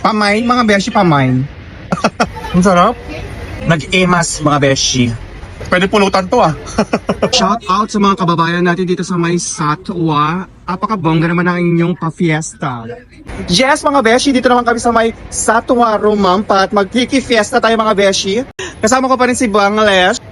Pamain, mga beshi, pamain. Ang sarap. Nag-emas, mga beshi. Pwede pulutan to ah. Shout out sa mga kababayan natin dito sa may Satwa. Apakabongga naman ang inyong pa-fiesta. Yes, mga beshi, dito naman kami sa may Satwa Rumampa at magkiki-fiesta tayo mga beshi. Kasama ko pa rin si Bangladesh.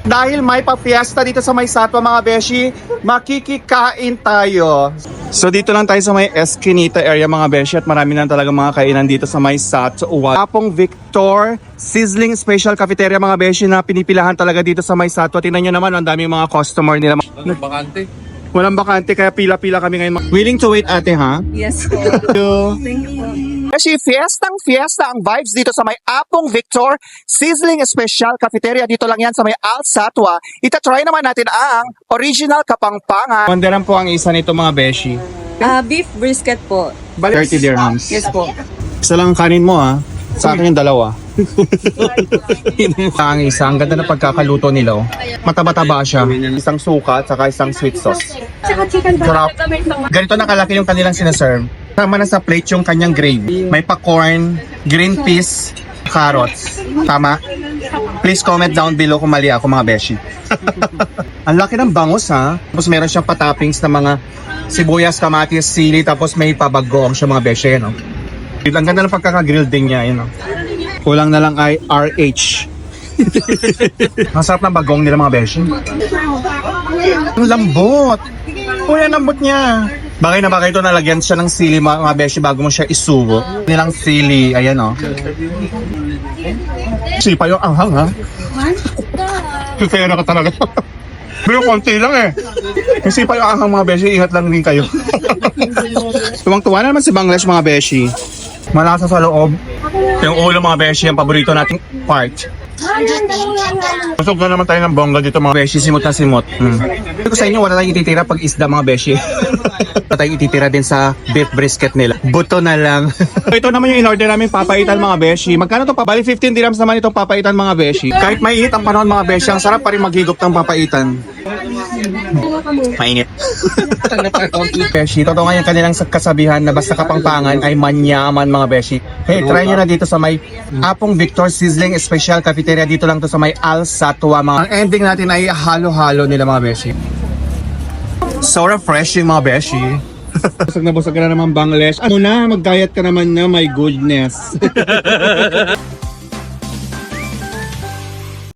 Dahil may pa-fiesta dito sa may Satwa mga beshi, makikikain tayo. So dito lang tayo sa may Eskinita area mga beshi at marami na talaga mga kainan dito sa may Satwa. Apong Victor Sizzling Special Cafeteria mga beshi na pinipilahan talaga dito sa may Satwa. Tingnan nyo naman, ang daming mga customer nila. Bakante. Walang bakante kaya pila-pila kami ngayon. Willing to wait ate ha? Yes po. Thank you. Thank you po. Kasi fiestang fiesta ang vibes dito sa may Apong Victor Sizzling Special Cafeteria. Dito lang yan sa may Al Satwa. Ita-try naman natin ang original kapangpangan. Mandaran po ang isa nito mga beshi. Ah, beef brisket po. 30 dirhams. Yes po. Isa lang ang kanin mo ha. Sa akin yung dalawa. ang isa, ang ganda ng pagkakaluto nila. oh. Mataba-taba siya. Isang suka at saka isang sweet sauce. Sarap. Ganito nakalaki yung kanilang sinaserve. Tama na sa plate yung kanyang gravy. May pa-corn, green peas, carrots. Tama? Please comment down below kung mali ako mga beshi. Ang laki ng bangus ha. Tapos meron siyang patoppings na mga sibuyas, kamatis, sili, tapos may pabagoong siya mga beshi. No? Ang ganda ng pagkaka-grill din niya. Yun, no? Kulang na lang ay RH. Ang sarap ng bagong nila mga beshi. Ang lambot. Uy, ang lambot niya. Bagay na bagay ito nalagyan siya ng sili mga, mga beshi bago mo siya isubo. Nilang sili, ayan o. Sipa yung anghang ha. Na ka talaga. Pero konti lang eh. Kasi pa yung anghang mga beshi, ingat lang din kayo. Tuwang-tuwa na naman si Bangladesh mga beshi. Malasa sa loob. Yung ulo mga beshi, ang paborito nating part. Busog na naman tayo ng bongga dito mga beshi, simot na simot. Hmm. Ko sa inyo, wala tayong ititira pag isda mga beshi. tayong ititira din sa beef brisket nila. Buto na lang. ito naman yung in-order namin papaitan mga beshi. Magkano to pa? Bali 15 dirhams naman itong papaitan mga beshi. Kahit mainit ang panahon mga beshi, ang sarap pa rin maghigop ng papaitan. Mainit. beshi, totoo nga yung kanilang kasabihan na basta kapangpangan ay manyaman mga beshi. Hey, try nyo na dito sa may Apong Victor Sizzling Special Cafeteria. Dito lang to sa may Al Satwa. Mga... Ang ending natin ay halo-halo nila mga beshi. So refreshing mga beshi. busog na busog ka na naman Bangladesh. Ano na, magdiet ka naman na, my goodness.